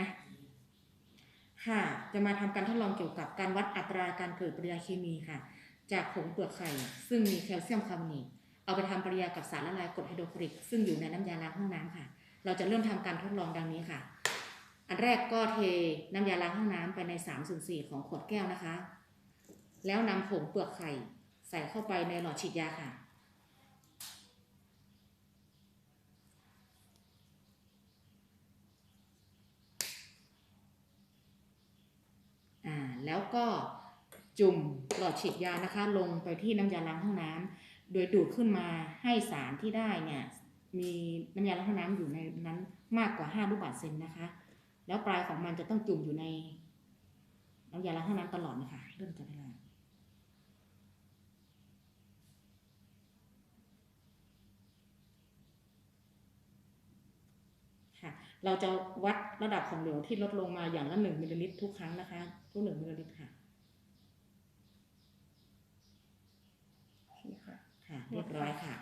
นะค่ะจะมาทำการทดลองเกี่ยวกับการวัดอัตราการเกิดปฏิกิริยาเคมีค่ะ จากผงเปลือกไข่ ซึ่งมีแคลเซียมคาร์บอเนตเอาไปทำปฏิกิริยากับสารละลายกรดไฮโดรคลอริก ซึ่งอยู่ในน้ำยาล้างห้องน้ำค่ะ เราจะเริ่มทำการทดลองดังนี้ค่ะ อันแรกก็เทน้ำยาล้างห้องน้ำไปใน3ส่วน4ของขวดแก้วนะคะ แล้วนำผงเปลือกไข่ใส่เข้าไปในหลอดฉีดยาค่ะ อ่า แล้วก็จุ่มหลอดฉีดยานะคะ ลงไปที่น้ำยาล้างห้องน้ำโดยดูดขึ้นมาให้สารที่ได้เนี่ยมีน้ำยาล้างห้องน้ำอยู่ในนั้นมากกว่า5ลูกบาศก์เซนนะคะ แล้วปลายของมันจะต้องจุ่มอยู่ในน้ำยาล้างห้องน้ำตลอดนะคะเริ่มจากเวลา ค่ะ เราจะวัดระดับของเหลวที่ลดลงมาอย่างละหนึ่งมิลลิลิตรทุกครั้งนะคะทุกหนึ่งมิลลิลิตรค่ะโอเคค่ะค่ะเรียบร้อยค่ะ